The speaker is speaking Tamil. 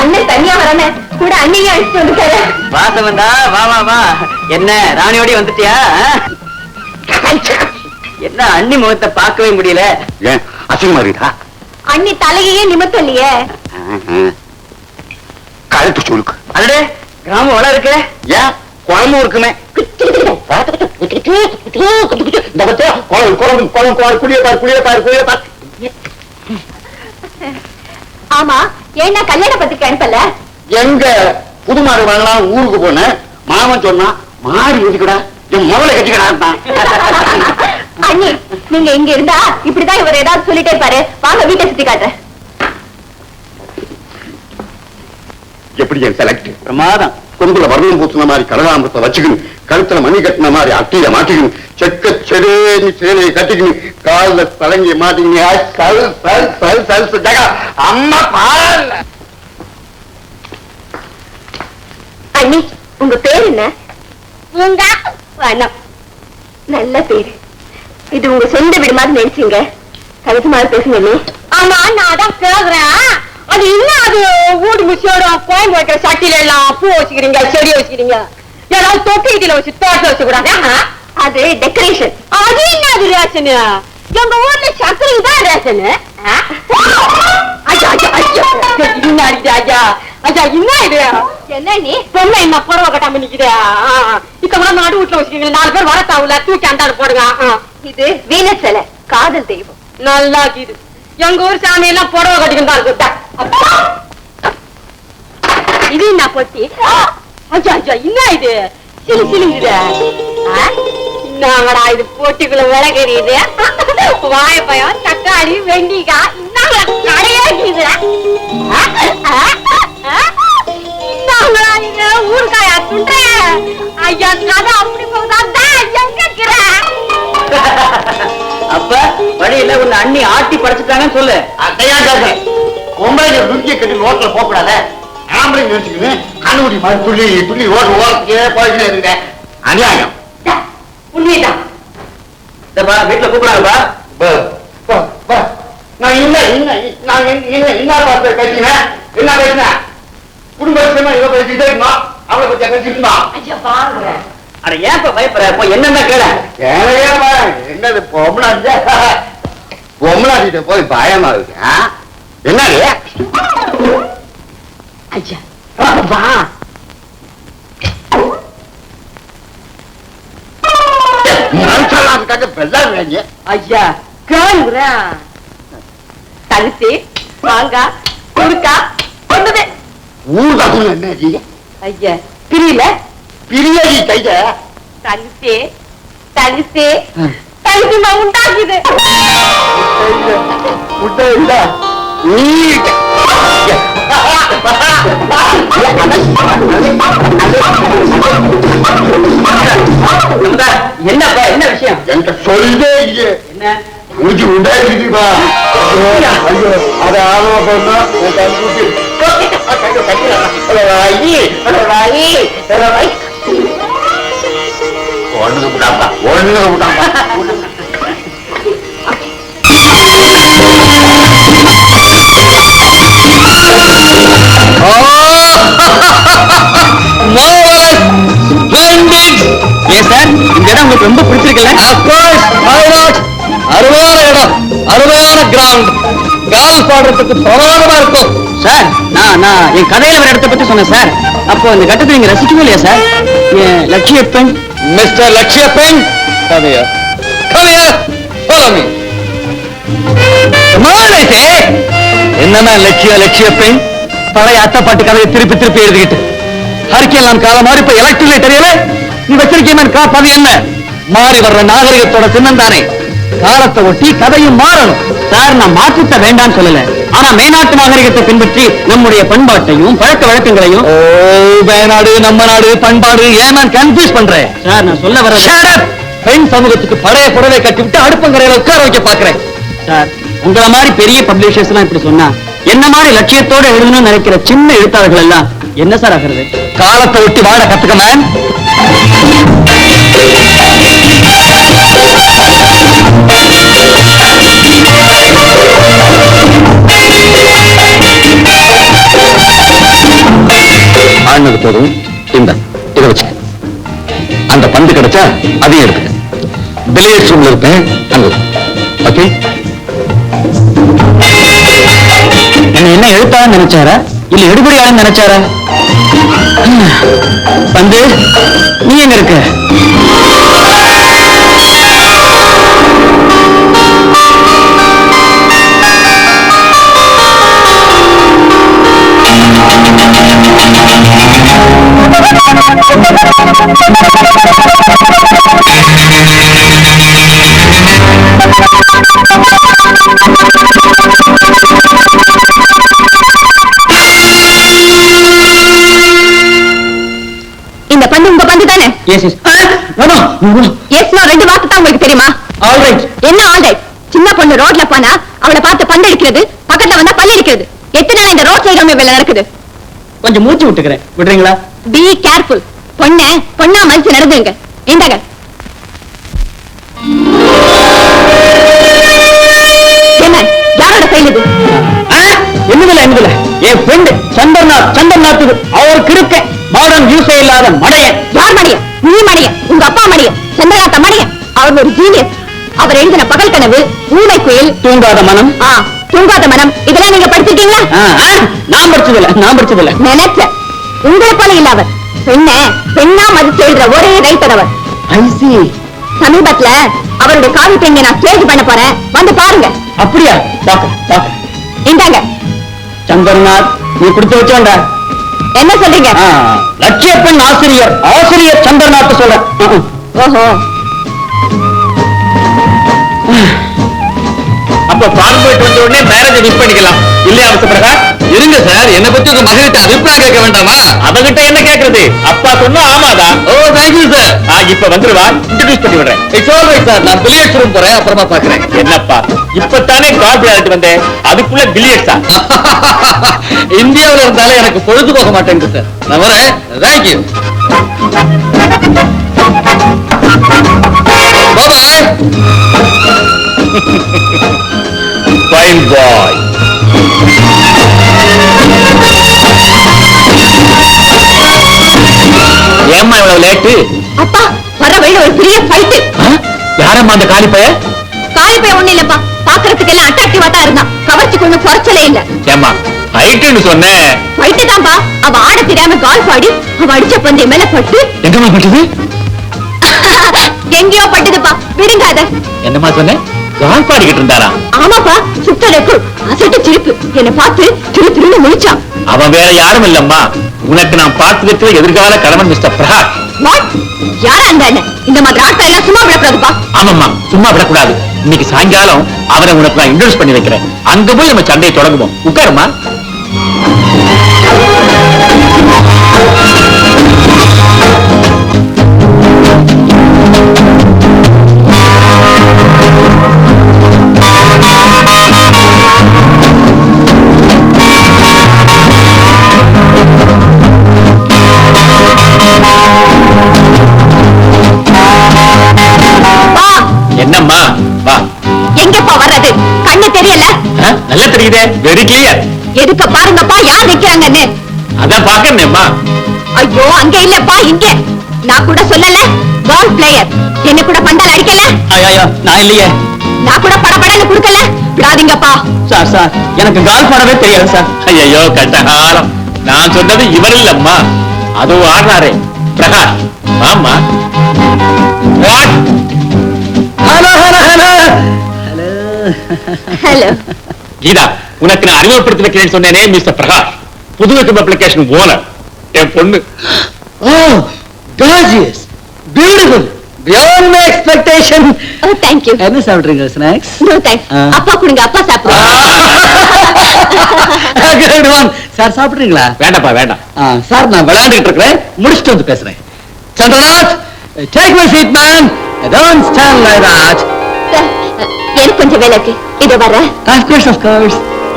அண்ணன் தனியா கூட அழைச்சிட்டு வந்துட்டாரு. வா வா வா என்ன ராணியோடய வந்துட்டியா? என்ன அண்ணி முகத்தை பார்க்கவே முடியல? ஏன் அசிங்கமா இருக்கா அண்ணி தலையே நிமித்தம் இல்லையே கழுத்து சுருக்கு. அடடே கிராமம் வள இருக்கே. ஏன்? குழம்பு இருக்குமே பாரு பாரு பாரு. ஆமா ஏன்னா கல்யாண பத்திரிக்கை அனுப்பல? எங்க புது மாடு வாங்கலாம் ஊருக்கு போனேன் மாமன் சொன்னா மாடு எதுக்குடா என் முதல்ல கட்டிக்கடா அண்ணி நீங்க இங்க இருந்தா இப்படிதான் இவர் ஏதாவது சொல்லிட்டே இருப்பாரு. வாங்க வீட்டை சுத்தி எப்படி என் செலக்ட் பிரமாதம். கொம்புல வர்ணம் பூத்தின மாதிரி கடலாம்பரத்தை வச்சுக்கணும் கழுத்துல மணி கட்டின மாதிரி அட்டியில மாட்டிக்கணும் செக்க செடேன்னு சேலையை கட்டிக்கணும் கால்ல தலங்கி மாட்டிக்கணும் ஆ, சல் சல் சல் சல் சல் ஜகா. அம்மா பால்! அண்ணி உங்க பேர் என்ன? உங்க வனம் நல்ல பேரு. இது உங்க சொந்த வீடு மாதிரி நினைச்சீங்க. மாதிரி பேசுங்க அண்ணி. ஆமா நான் அதான் கேக்குறேன் அது என்ன அது? ஊடு முச்சியோட கோயம்பு வைக்கிற சட்டில எல்லாம் பூ வச்சுக்கிறீங்க செடி வச்சுக்கிறீங்க. ஏதாவது தொட்டி இதுல வச்சு தோட்டம் வச்சு கூடாது அது டெக்கரேஷன் அது என்ன அது ரேஷன்? எங்க ஊர்ல சக்கரை தான் ரேஷன். ஐயா ஐயா ஐயா. என்ன இது என்ன நீ? பொம்மை என்ன புடவை கட்டாம நிக்குது? இப்ப நடு வீட்டுல வச்சுக்கீங்க நாலு பேர் வரத்தாவுல தூக்கி அந்தாடு போடுங்க. இது வீனஸ் சிலை காதல் தெய்வம். நல்லா இது எங்க ஊர் சாமி எல்லாம் புடவை கட்டிக்கிட்டு தான் இருக்கு. இது என்ன பொட்டி ஐயா ஐயா என்ன இது? சிலு சிலுங்குது என்னங்கடா இது போட்டிக்குள்ள விளக்கறியுது வாழைப்பழம் தக்காளி வெண்டிக்காய் என்னங்கடா கடையே இருக்குது என்னங்கடா நீங்க ஊறுகாயா துண்ட ஐயா கதை அப்படி போகுதா? எங்க இருக்கிற அப்ப வழியில உன்னை அண்ணி ஆட்டி படைச்சிட்டாங்கன்னு சொல்லு. அதையா கேட்க பொம்பளை ருக்கிய கட்டி ரோட்ல போகக்கூடாத? ஆம்பளை நினைச்சுக்கணும் கண்ணுக்குடி மாதிரி துள்ளி துள்ளி ஓட்டு ஓரத்துக்கே போயிட்டே இருங்க அநியாயம். உண்மைதான் இந்தப்பா வீட்டுல கூப்பிடாங்கப்பா பா, பா, பா. நான் இல்ல இல்ல நான் என்ன- என்ன வார்த்தை பேசினேன் என்ன பேசினேன் குடும்ப விஷயமா இதை பேசிட்டே இருந்தான் அவளை பத்தி பேசிட்டு ஐயா பாருங்க. அட ஏன் இப்ப பயப்படுற? போய் என்னென்ன கேள? என்னது பொம்மலாடி பொம்மலாடிட்ட போய் பயமா இருக்கு ஆ? என்னது? ஐயா. வா மனுஷலாத்துக்காக பெல்லாம் வேண்டிய ஐயா கேளுங்க தலிசி மாங்காய் குறுக்கா ஒண்ணுது என்னடி ஐயா பிரியல? பிரியடி கைத தலிசி தலிசி தலிசி நான் உண்டாக்குது இல்ல. நீ என்னப்பா என்ன விஷயம்? என்கிட்ட சொல்லே இல்லையே. என்ன? உண்டாயிருக்குப்பா ஐயோ அது பொண்ணா என் கண்குட்டி. ஒண்ணுக்கு ஒண்ணுக்கு உங்களுக்கு ரொம்ப பிடிச்சிருக்குல்ல அருமையான இடம் அருமையான கிரவுண்ட் கால் பாடுறதுக்கு பிரமாதமா இருக்கும். சார் நான் நான் என் கதையில வர இடத்தை பத்தி சொன்னேன் சார் அப்போ இந்த கட்டத்தை நீங்க ரசிக்கவே இல்லையா சார் என் லட்சிய பெண் மிஸ்டர் லட்சிய பெண் கதையா? கதையா மாலைதே என்னன்னா லட்சிய லட்சிய பெண் பழைய அத்தைப்பாட்டு கதையை திருப்பி திருப்பி எழுதிக்கிட்டு. அறிக்கையெல்லாம் மாறி இப்ப எலக்ட்ரிலே தெரியல நீ வச்சிருக்கேன் காப்பது என்ன? மாறி வர்ற நாகரிகத்தோட சின்னம் தானே காலத்தை ஒட்டி கதையும் மாறணும். சார் நான் மாற்றத்தை வேண்டாம்னு சொல்லல. ஆனா மேநாட்டு நாகரிகத்தை பின்பற்றி நம்முடைய பண்பாட்டையும் பழக்க வழக்கங்களையும் ஓ வேநாடு நம்ம நாடு பண்பாடு ஏன் நான் கன்ஃபியூஸ் பண்றேன் சார் நான் சொல்ல வர! பெண் சமூகத்துக்கு பழைய புடவை கட்டிவிட்டு அடுப்பங்கரையில உட்கார வைக்க பாக்குறேன் சார் உங்களை மாதிரி பெரிய பப்ளிஷர்ஸ் எல்லாம் இப்படி சொன்னா என்ன மாதிரி லட்சியத்தோட எழுதணும்னு நினைக்கிற சின்ன எழுத்தாளர்கள் எல்லாம் என்ன சார் ஆகிறது? காலத்தை ஒட்டி வாழ கத்துக்க மேன் ஆடினது போதும் இந்த இதை வச்சுக்க. அந்த பந்து கிடைச்சா அதையும் எடுத்துக்க. பில்லியர்ஸ் ரூம்ல இருப்பேன் அங்க ஓகே? என்ன என்ன எழுத்தான்னு நினைச்சாரா? இல்ல எடுபடியான்னு நினைச்சாரா? பந்து நீ எங்க இருக்க? இந்த பந்து உங்க பந்து தானே? எஸ் எஸ் நான் ரெண்டு வார்த்தை தான் உங்களுக்கு தெரியுமா? ஆல் ரைட் என்ன ஆல்ரைட் சின்ன பொண்ணு ரோட்ல போனா அவளை பார்த்து பந்து அடிக்கிறது பக்கத்துல வந்தா பல்லு அடிக்கிறது எத்தனை நாள் இந்த ரோட் சைடு வேலை நடக்குது. கொஞ்சம் மூச்சு விட்டுக்கிறேன். விடுறீங்களா? பி கேர்ஃபுல் பொண்ண பொண்ணா மதிச்சு நடந்துங்க இந்தாங்க. என்ன யாரோட இது? என்னதில்ல என்னதில்ல என் ஃப்ரெண்டு சந்தர்நாத் சந்தர்நாத் அவர் கிருக்க மாடர்ன் யூஸே இல்லாத மடையன் யார் மணிய நீ மணிய உங்க அப்பா மணிய சந்திரநாத்த மணிய அவர் ஒரு ஜீனியஸ் அவர் எழுதின பகல் கனவு ஊமை குயில். தூங்காத மனம். ஆ தூங்காத மனம். இதெல்லாம் நீங்க படிச்சிருக்கீங்களா? நான் படிச்சதில்ல நான் படிச்சதில்ல. நினைச்ச உங்களை போல இல்ல அவர். பெண்ண பெண்ணா மதிச்சு எழுதுற ஒரே ரைட்டர் அவர் சமீபத்துல அவருடைய காவி பெண்ணை நான் ஸ்டேஜ் பண்ண போறேன். வந்து பாருங்க. அப்படியா? பாக்க பாக்க இந்தாங்க. சந்தர்நாத் நீ கொடுத்து வச்சோண்டா என்ன சொல்றீங்க? லட்சிய பெண் ஆசிரியர் ஆசிரியர் சந்தர்நாத் சொல்றேன். ஓஹோ. அப்ப பால் போயிட்டு வந்த உடனே மேரேஜ் மிஸ் பண்ணிக்கலாம். இல்லையா பிரகாஷ்? இருங்க சார் என்ன பத்தி உங்க மகன்கிட்ட அபிப்பிராயம் கேட்க வேண்டாமா? அவகிட்ட என்ன கேக்குறது அப்பா சொன்னா ஆமாதான். ஓ தேங்க்யூ சார் இப்ப வந்துருவா. இன்ட்ரோடியூஸ் பண்ணி விடுறேன். இட்ஸ் ஆல் ரைட் சார் நான் பில்லியர்ஸ் ரூம் போறேன் அப்புறமா பாக்குறேன் என்னப்பா? இப்பதானே கால் விளையாட்டு வந்தேன் அதுக்குள்ள பில்லியர்ஸா இந்தியாவுல இருந்தாலும் எனக்கு பொழுது போக மாட்டேங்குது சார் நான் வரேன். தேங்க்யூ பாய் ஃபைன் பாய் ஏம்மா இவ்வளவு லேட்டு அப்பா வர வழியில ஒரு பெரிய ஃபைட்டு யாரம்மா அந்த காலி பைய காலி போய் ஒண்ணு இல்லப்பா. பாக்குறதுக்கு எல்லாம் அட்ராக்டிவா தான் இருந்தான். கவர்ச்சிக்கு ஒண்ணும் குறைச்சலே இல்ல. ஏம்மா ஹைட்டுன்னு சொன்னேன் ஃபைட்டு தான்பா அவ ஆட தெரியாம கால்ஃப் ஆடி அவ அடிச்ச பந்தய மேல பட்டு. எங்கம்மா பட்டது? எங்கேயோ பட்டுதுப்பா. விடுங்க அத என்னம்மா சொன்னேன் கால் பாடிக்கிட்டு இருந்தாரா? ஆமாப்பா சுத்தடைப்பு அசட்டு சிரிப்பு. என்னை பார்த்து திரு திருன்னு முழிச்சான். அவன் வேற யாரும் இல்லம்மா. உனக்கு நான் பார்த்து வைக்கிற எதிர்கால கணவன் மிஸ்டர் பிரகாஷ் யாரா அந்த அண்ணன்? இந்த மாதிரி ஆட்கள் எல்லாம் சும்மா விடக்கூடாதுப்பா. ஆமாம்மா சும்மா விடக்கூடாது. இன்னைக்கு சாயங்காலம் அவரை உனக்கு நான் இன்ட்ரோஸ் பண்ணி வைக்கிறேன். அங்க போய் நம்ம சண்டையை தொடங்குவோம். உட்காருமா தெரியுதே வெரி கிளியர் எதுக்க பாருங்கப்பா யார் நிக்கிறாங்கன்னு? அதான் பாக்கணும்மா ஐயோ அங்க இல்லப்பா இங்க. நான் கூட சொல்லல பால் பிளேயர் என்ன கூட பந்தால் அடிக்கல? ஐயோ நான் இல்லையே. நான் கூட படபடன்னு கொடுக்கல? விடாதீங்கப்பா. சார் சார் எனக்கு கால் பாடவே தெரியாது சார். ஐயோ கட்டகாலம் நான் சொன்னது இவர் இல்லம்மா. அதுவும் ஆடுறாரே. பிரகாஷ் ஆமா What? Hello hello hello hello hello Geetha உனக்கு நான் அறிமுகப்படுத்தி வைக்கிறேன்னு சொன்னேனே மிஸ்டர் பிரகாஷ். புது வெட்டும் அப்ளிகேஷன் ஓனர் என் பொண்ணு. ஓ gorgeous beautiful beyond my expectation oh thank you என்ன சாப்பிடுறீங்க ஸ்நாக்ஸ் நோ தேங்க்ஸ். அப்பா கொடுங்க அப்பா குட் ஒன் சார் சாப்பிடுறீங்களா? வேண்டாப்பா வேண்டாம். சார் நான் விளையாண்டுட்டு இருக்கிறேன். முடிச்சுட்டு வந்து பேசுறேன். Chandranath take my seat man don't stand like that எனக்கு கொஞ்சம் வேலை இருக்கு. இதோ வர்றேன். Of course of course